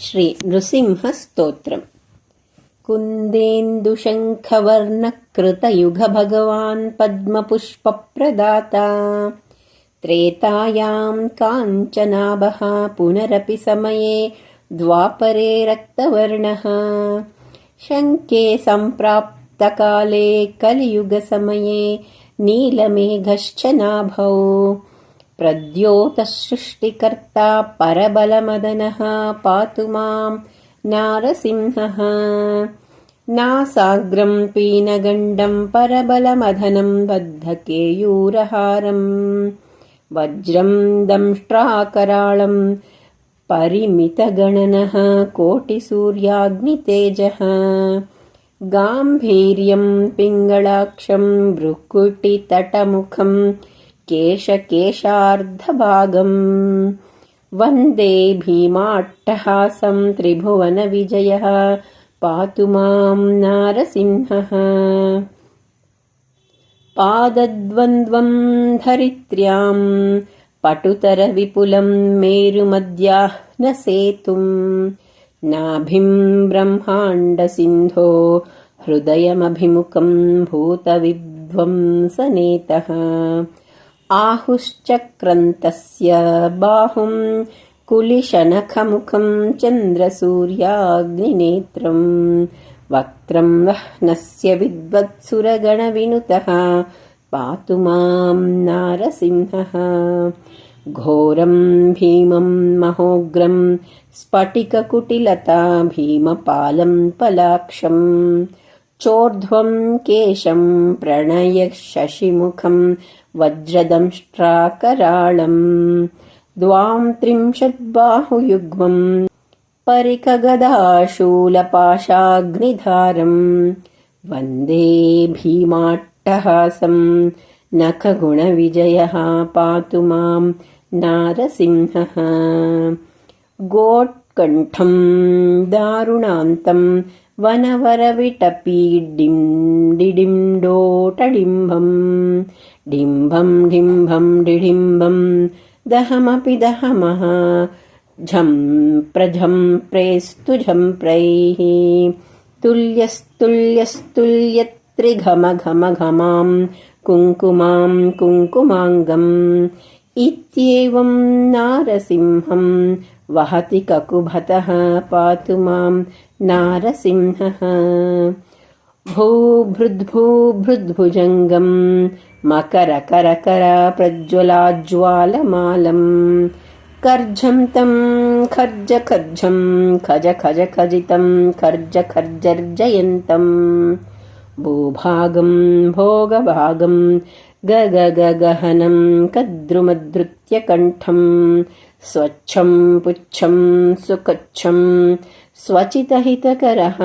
श्रीनृसिंहस्तोत्रम्। कुन्देन्दुशङ्खवर्णकृतयुगभगवान् पद्मपुष्पप्रदाता। त्रेतायाम् काञ्चनाभः पुनरपि समये द्वापरे रक्तवर्णः। शङ्के सम्प्राप्तकाले कलियुगसमये नीलमेघश्च नाभौ प्रद्योतसृष्टिकर्ता परबलमदनः पातु माम् नारसिंहः। नासाग्रम् पीनगण्डम् परबलमधनम् बद्धकेयूरहारम्। वज्रम् दंष्ट्राकराळम् परिमितगणनः कोटिसूर्याग्नितेजः। गाम्भीर्यम् पिङ्गळाक्षम् भ्रुकुटितटमुखम् केशकेशार्धभागम्। वन्दे भीमाट्टहासम् त्रिभुवनविजयः। पातु माम् नारसिंहः। पादद्वन्द्वम् धरित्र्याम् पटुतरविपुलम् मेरुमद्याह्न सेतुम् नाभिम् ब्रह्माण्डसिन्धो हृदयमभिमुखम् भूतविध्वंसनेतः आहुश्चक्रन्तस्य बाहुम् कुलिशनखमुखम् चन्द्रसूर्याग्निनेत्रम् वक्त्रम् वह्नस्य विद्वत्सुरगणविनुतः पातु माम् नारसिंहः। घोरम् भीमम् महोग्रम् स्फटिककुटिलता भीमपालम् पलाक्षम् चोर्ध्वम् केशम् प्रणय शशिमुखम् वज्रदंष्ट्राकराळम् द्वाम् त्रिंशद्बाहुयुग्मम् परिकगदाशूलपाशाग्निधारम् वन्दे भीमाट्टहासम् नखगुणविजयः पातु माम् नारसिंहः। गोट्कण्ठम् दारुणान्तम् वनवरविटपीडिम् डिडिम्डोटडिम्बम् डिम्बम् डिम्बम् डिडिम्बम् दहमपि दहमः झम् प्रझम् प्रेस्तु झम्प्रैः तुल्यस्तुल्यस्तुल्यत्रिघमघमघमाम् कुङ्कुमाम् कुङ्कुमाङ्गम् इत्येवम् नारसिंहम् वहति ककुभतः पातु माम् नारसिंहः भूभृद्भूभृद्भुजङ्गम् मकरकरकर प्रज्वलाज्वालमालम् कर्झम् तम् खर्ज खर्जम् खज खज खजितम् खर्ज खर्जर्जयन्तम् भूभागम् भोगभागम् गगगहनम् कद्रुमधृत्यकण्ठम् स्वच्छम् पुच्छम् सुकच्छम् स्वचितहितकरः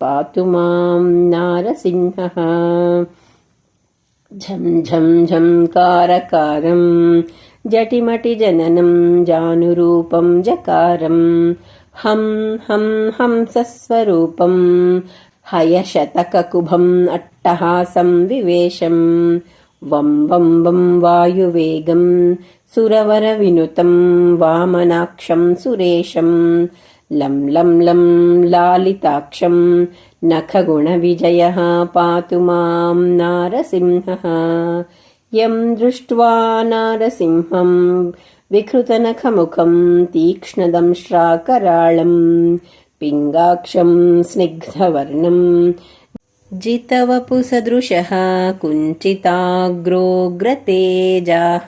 पातु माम् नारसिंहः झम् झम् झङ्कारकारम् जटिमटिजननम् जानुरूपम् जकारम् हम् हम् हंसस्वरूपम् हयशतककुभम् अट्टहासम् विवेशम् वम् वम् वम् वायुवेगम् सुरवरविनुतम् वामनाक्षम् सुरेशम् लम् लम् लम् लालिताक्षम् नखगुणविजयः पातु माम् नारसिंहः। यम् दृष्ट्वा नारसिंहम् विकृतनखमुखम् तीक्ष्णदंश्राकराळम् पिङ्गाक्षम् स्निग्धवर्णम् जितवपुसदृशः कुञ्चिताग्रोग्रतेजाः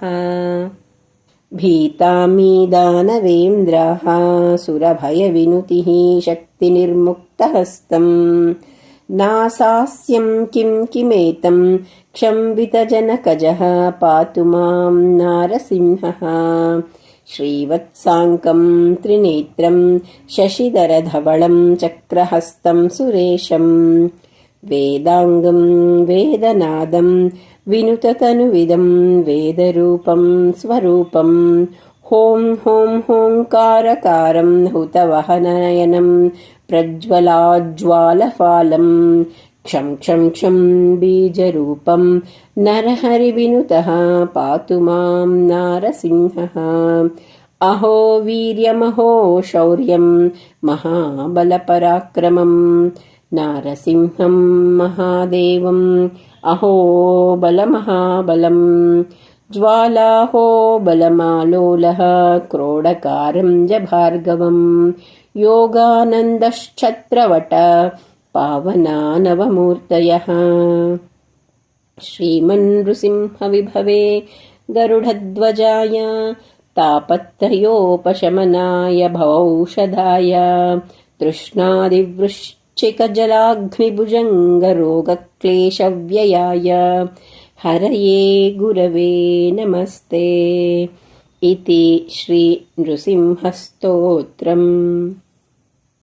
भीतामी दानवेन्द्राः सुरभयविनुतिः शक्तिनिर्मुक्तहस्तम्। नासास्यम् किम् किमेतम् क्षम्बितजनकजः पातु माम् नारसिंहः। श्रीवत्साङ्कम् त्रिनेत्रम् शशिधरधवळम् चक्रहस्तम् सुरेशम् वेदाङ्गम् वेदनादम् विनुततनुविदम् वेदरूपम् स्वरूपम् हों हों होङ्कारकारम् हुतवहनयनम् प्रज्वलाज्वालफालम् क्षम् क्षम् क्षम् बीजरूपम् नरहरिविनुतः पातु माम् नारसिंहः। अहो वीर्यमहो शौर्यम् महाबलपराक्रमम् नारसिंहम् महादेवम् अहो बलमहाबलम्। ज्वालाहो बलमालोलः क्रोडकारं जभार्गवम्। योगानन्दश्छत्रवट पावनानवमूर्तयः। श्रीमन्नृसिंहविभवे गरुडध्वजाय तापत्रयोपशमनाय भवौषधाय तृष्णादिवृश्चिकजलाग्निभुजङ्गरोगक्लेशव्ययाय हरये गुरवे नमस्ते इति श्रीनृसिंहस्तोत्रम्